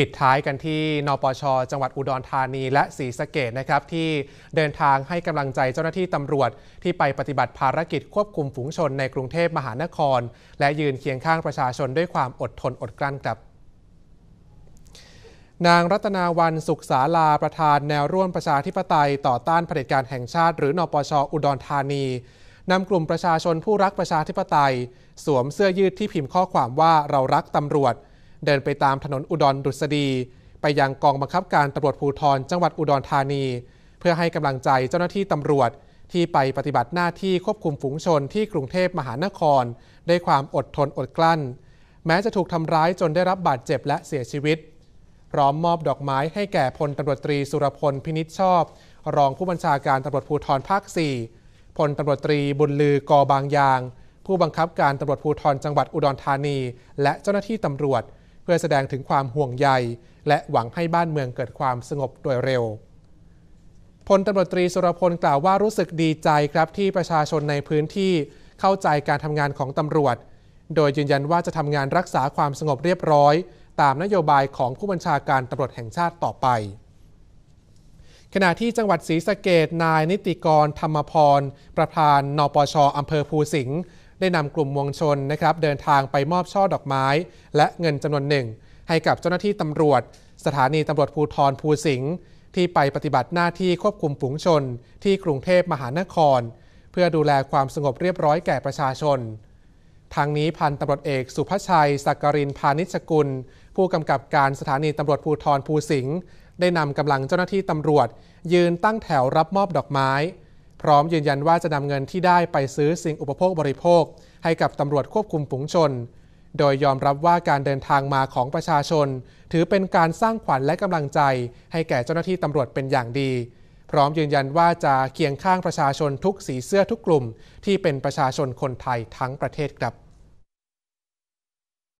ปิดท้ายกันที่นปช จังหวัดอุดรธานีและศรีสะเกดนะครับที่เดินทางให้กำลังใจเจ้าหน้าที่ตำรวจ ที่ไปปฏิบัติภารกิจควบคุมฝูงชนในกรุงเทพมหานคร และยืนเคียงข้างประชาชนด้วยความอดทนอดกลั้นครับนางรัตนาวันสุขศาลาประธานแนวร่วมประชาธิปไตย ต่อต้านเผด็จการแห่งชาติ หรือนปชอุดรธานีนำกลุ่มประชาชนผู้รักประชาธิปไตย สวมเสื้อยืดที่พิมพ์ข้อความว่าเรารักตำรวจ เดินไปตามถนนอุดรดุษฎี ไปยังกองบังคับการตำรวจภูธรจังหวัดอุดรธานี เพื่อให้กำลังใจเจ้าหน้าที่ตำรวจที่ไปปฏิบัติหน้าที่ควบคุมฝูงชนที่กรุงเทพมหานคร ด้วยความอดทนอดกลั้น แม้จะถูกทำร้ายจนได้รับบาดเจ็บและเสียชีวิต พร้อมมอบดอกไม้ให้แก่พลตำรวจตรีสุรพลพินิจชอบ รองผู้บัญชาการตำรวจภูธรภาค 4 พลตำรวจตรีบุญลือกอบางยาง ผู้บังคับการตำรวจภูธรจังหวัดอุดรธานี และเจ้าหน้าที่ตำรวจ พื่อแสดงถึงความห่วงใย และหวังให้บ้านเมืองเกิดความสงบโดยเร็วพลตำรวจตรีสุรพลกล่าวว่ารู้สึกดีใจครับที่ประชาชนในพื้นที่เข้าใจการทำงานของตำรวจ โดยยืนยันว่าจะทำงานรักษาความสงบเรียบร้อย ตามนโยบายของผู้บัญชาการตำรวจแห่งชาติต่อไป ขณะที่จังหวัดศรีสะเกดนายนิติกรธรรมพร ประธานนปชอำเภอภูสิงห์ ได้นำกลุ่มมวลชนนะครับเดินทางไปมอบช่อดอกไม้ และเงินจำนวนหนึ่ง ให้กับเจ้าหน้าที่ตำรวจ สถานีตำรวจภูธรภูสิงห์ที่ไปปฏิบัติหน้าที่ควบคุมฝูงชน ที่กรุงเทพมหานคร เพื่อดูแลความสงบเรียบร้อยแก่ประชาชนทางนี้พันตำรวจเอกสุภชัยสักกรินพาณิชกุล ผู้กำกับการสถานีตำรวจภูธรภูสิงห์ได้นำกำลังเจ้าหน้าที่ตำรวจ ยืนตั้งแถวรับมอบดอกไม้ พร้อมยืนยันว่าจะนำเงินที่ได้ไปซื้อสิ่งอุปโภคบริโภค ให้กับตำรวจควบคุมฝูงชน โดยยอมรับว่าการเดินทางมาของประชาชน ถือเป็นการสร้างขวัญและกำลังใจ ให้แก่เจ้าหน้าที่ตำรวจเป็นอย่างดี พร้อมยืนยันว่าจะเคียงข้างประชาชนทุกสีเสื้อทุกกลุ่ม ที่เป็นประชาชนคนไทยทั้งประเทศครับ